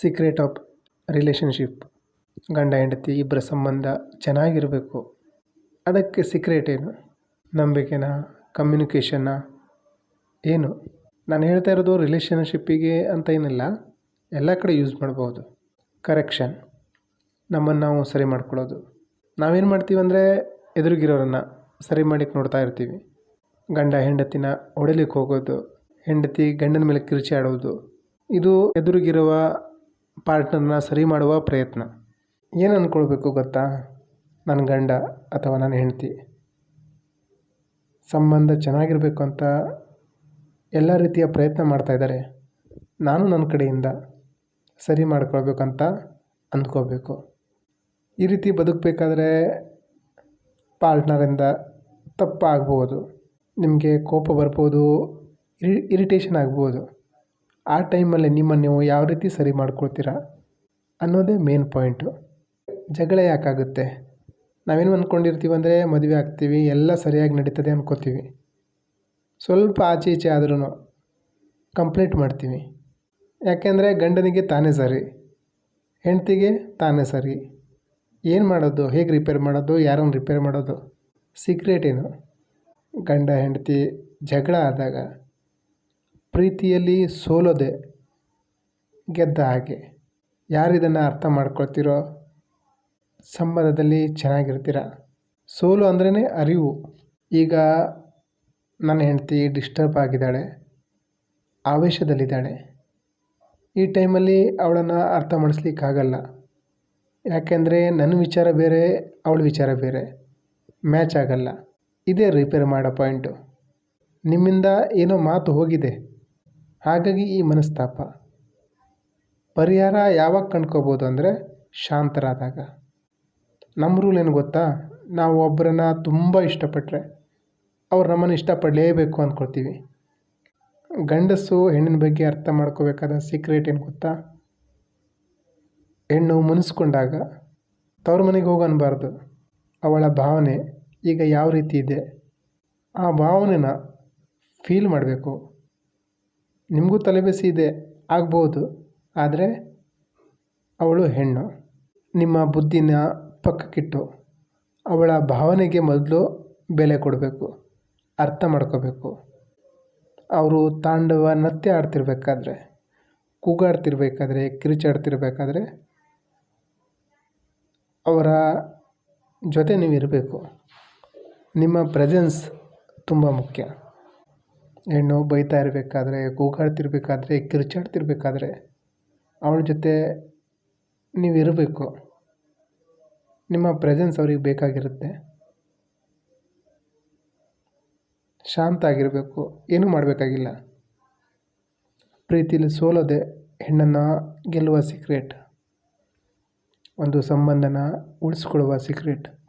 Secret of relationship ಗಂಡ, ಹೆಂಡತಿ ಇಬ್ಬರ ಸಂಬಂಧ ಚೆನ್ನಾಗಿರಬೇಕು. ಅದಕ್ಕೆ ಸೀಕ್ರೆಟ್ ಏನು? ನಂಬಿಕೆನ? ಕಮ್ಯುನಿಕೇಷನ್ನ ಏನು? ನಾನು ಹೇಳ್ತಾ ಇರೋದು ರಿಲೇಷನ್ಶಿಪ್ಪಿಗೆ ಅಂತ ಏನಿಲ್ಲ. ಎಲ್ಲ ಕಡೆ ಯೂಸ್ ಮಾಡ್ಬೋದು. ಕರೆಕ್ಷನ್ ನಮ್ಮನ್ನು ನಾವು ಸರಿ ಮಾಡ್ಕೊಳ್ಳೋದು. ನಾವೇನು ಮಾಡ್ತೀವಿ ಅಂದರೆ ಎದುರಿಗಿರೋರನ್ನು ಸರಿ ಮಾಡಿಕ್ಕೆ ನೋಡ್ತಾ ಇರ್ತೀವಿ. ಗಂಡ, ಹೆಂಡತಿನ ಹೊಡಿಲಿಕ್ಕೆ ಹೋಗೋದು. ಹೆಂಡತಿ ಗಂಡನ ಮೇಲೆ ಕಿರುಚಿ ಆಡೋದು. ಇದು ಎದುರಿಗಿರುವ ಪಾರ್ಟ್ನರ್ನ ಸರಿ ಮಾಡುವ ಪ್ರಯತ್ನ. ಏನು ಅಂದ್ಕೊಳ್ಬೇಕು ಗೊತ್ತಾ? ನನ್ನ ಗಂಡ ಅಥವಾ ನನ್ನ ಹೆಂಡತಿ. ಸಂಬಂಧ ಚೆನ್ನಾಗಿರಬೇಕು ಅಂತ ಎಲ್ಲ ರೀತಿಯ ಪ್ರಯತ್ನ ಮಾಡ್ತಾಯಿದ್ದಾರೆ ನಾನು ನನ್ನ ಕಡೆಯಿಂದ ಸರಿ ಮಾಡ್ಕೊಳ್ಬೇಕಂತ ಅಂದ್ಕೋಬೇಕು ಈ ರೀತಿ ಬದುಕಬೇಕಾದ್ರೆ ಪಾರ್ಟ್ನರಿಂದ ತಪ್ಪಾಗ್ಬೋದು. ನಿಮಗೆ ಕೋಪ ಬರ್ಬೋದು, ಇರಿ, ಇರಿಟೇಷನ್ ಆಗ್ಬೋದು. ಆ ಟೈಮಲ್ಲಿ ನಿಮ್ಮನ್ನು ನೀವು ಯಾವ ರೀತಿ ಸರಿ ಮಾಡ್ಕೊಳ್ತೀರಾ ಅನ್ನೋದೇ ಮೇನ್ ಪಾಯಿಂಟು ಜಗಳ ಯಾಕಾಗುತ್ತೆ? ನಾವೇನು ಅಂದ್ಕೊಂಡಿರ್ತೀವಿ ಅಂದರೆ ಮದುವೆ ಆಗ್ತೀವಿ, ಎಲ್ಲ ಸರಿಯಾಗಿ ನಡೀತದೆ ಅಂದ್ಕೋತೀವಿ ಸ್ವಲ್ಪ ಆಚೆ ಈಚೆ ಆದ್ರೂ ಕಂಪ್ಲೇಂಟ್ ಮಾಡ್ತೀವಿ. ಯಾಕೆಂದರೆ ಗಂಡನಿಗೆ ತಾನೇ ಸರಿ, ಹೆಂಡ್ತಿಗೆ ತಾನೇ ಸರಿ. ಏನು ಮಾಡೋದು, ಹೇಗೆ ರಿಪೇರ್ ಮಾಡೋದು, ಯಾರನ್ನು ರಿಪೇರ್ ಮಾಡೋದು? ಸೀಕ್ರೆಟ್ ಏನು? ಗಂಡ, ಹೆಂಡತಿ ಜಗಳ ಆದಾಗ ಪ್ರೀತಿಯಲ್ಲಿ ಸೋಲೋದೆ ಗೆದ್ದ ಹಾಗೆ. ಯಾರು ಇದನ್ನು ಅರ್ಥ ಮಾಡ್ಕೊಳ್ತಿರೋ ಸಂಬಂಧದಲ್ಲಿ ಚೆನ್ನಾಗಿರ್ತೀರ. ಸೋಲು ಅಂದ್ರೇ ಅರಿವು. ಈಗ ನನ್ನ ಹೆಂಡತಿ ಡಿಸ್ಟರ್ಬ್ ಆಗಿದ್ದಾಳೆ. ಆವೇಶದಲ್ಲಿದ್ದಾಳೆ. ಈ ಟೈಮಲ್ಲಿ ಅವಳನ್ನು ಅರ್ಥ ಮಾಡಿಸ್ಲಿಕ್ಕಾಗಲ್ಲ. ಯಾಕೆಂದರೆ ನನ್ನ ವಿಚಾರ ಬೇರೆ, ಅವಳ ವಿಚಾರ ಬೇರೆ. ಮ್ಯಾಚ್ ಆಗಲ್ಲ. ಇದೇ ರಿಪೇರ್ ಮಾಡೋ ಪಾಯಿಂಟು. ನಿಮ್ಮಿಂದ ಏನೋ ಮಾತು ಹೋಗಿದೆ. ಹಾಗಾಗಿ ಈ ಮನಸ್ತಾಪ. ಪರಿಹಾರ ಯಾವಾಗ ಕಂಡ್ಕೋಬೋದು ಅಂದರೆ ಶಾಂತರಾದಾಗ. ನಮ್ಮ ರೂಲ್ ಏನು ಗೊತ್ತಾ? ನಾವು ಒಬ್ಬರನ್ನ ತುಂಬ ಇಷ್ಟಪಟ್ಟರೆ ಅವ್ರು ನಮ್ಮನ್ನು ಇಷ್ಟಪಡಲೇಬೇಕು ಅಂದ್ಕೊಳ್ತೀವಿ ಗಂಡಸು ಹೆಣ್ಣಿನ ಬಗ್ಗೆ ಅರ್ಥ ಮಾಡ್ಕೋಬೇಕಾದ ಸೀಕ್ರೆಟ್ ಏನು ಗೊತ್ತಾ? ಹೆಣ್ಣು ಮುನಿಸ್ಕೊಂಡಾಗ ತವ್ರ ಮನೆಗೆ ಹೋಗಿ ಅನ್ನಬಾರ್ದು ಅವಳ ಭಾವನೆ ಈಗ ಯಾವ ರೀತಿ ಇದೆ? ಆ ಭಾವನೆನ ಫೀಲ್ ಮಾಡಬೇಕು. ನಿಮಗೂ ತಲೆಬಿಸಿ ಇದೆ, ಆಗ್ಬೋದು. ಆದರೆ ಅವಳು ಹೆಣ್ಣು. ನಿಮ್ಮ ಬುದ್ಧಿನ ಪಕ್ಕಕ್ಕಿಟ್ಟು ಅವಳ ಭಾವನೆಗೆ ಮೊದಲು ಬೆಲೆ ಕೊಡಬೇಕು, ಅರ್ಥ ಮಾಡ್ಕೋಬೇಕು. ಅವರು ತಾಂಡವ ನೃತ್ಯ ಆಡ್ತಿರ್ಬೇಕಾದ್ರೆ, ಕೂಗಾಡ್ತಿರ್ಬೇಕಾದ್ರೆ, ಕಿರುಚಾಡ್ತಿರ್ಬೇಕಾದ್ರೆ ಅವರ ಜೊತೆ ನೀವು ಇರಬೇಕು ನಿಮ್ಮ ಪ್ರೆಸೆನ್ಸ್ ತುಂಬ ಮುಖ್ಯ. ಹೆಣ್ಣು ಬೈತಾ ಇರಬೇಕಾದ್ರೆ, ಕೂಗಾಡ್ತಿರ್ಬೇಕಾದ್ರೆ, ಕಿರುಚಾಡ್ತಿರ್ಬೇಕಾದ್ರೆ ಅವಳ ಜೊತೆ ನೀವು ಇರಬೇಕು. ನಿಮ್ಮ ಪ್ರೆಸೆನ್ಸ್ ಅವ್ರಿಗೆ ಬೇಕಾಗಿರುತ್ತೆ. ಶಾಂತ ಆಗಿರಬೇಕು ಏನೂ ಮಾಡಬೇಕಾಗಿಲ್ಲ. ಪ್ರೀತಿಲಿ ಸೋಲೋದೆ ಹೆಣ್ಣನ್ನು ಗೆಲ್ಲುವ ಸೀಕ್ರೆಟ್ ಒಂದು ಸಂಬಂಧನ ಉಳಿಸ್ಕೊಳ್ಳುವ ಸೀಕ್ರೆಟ್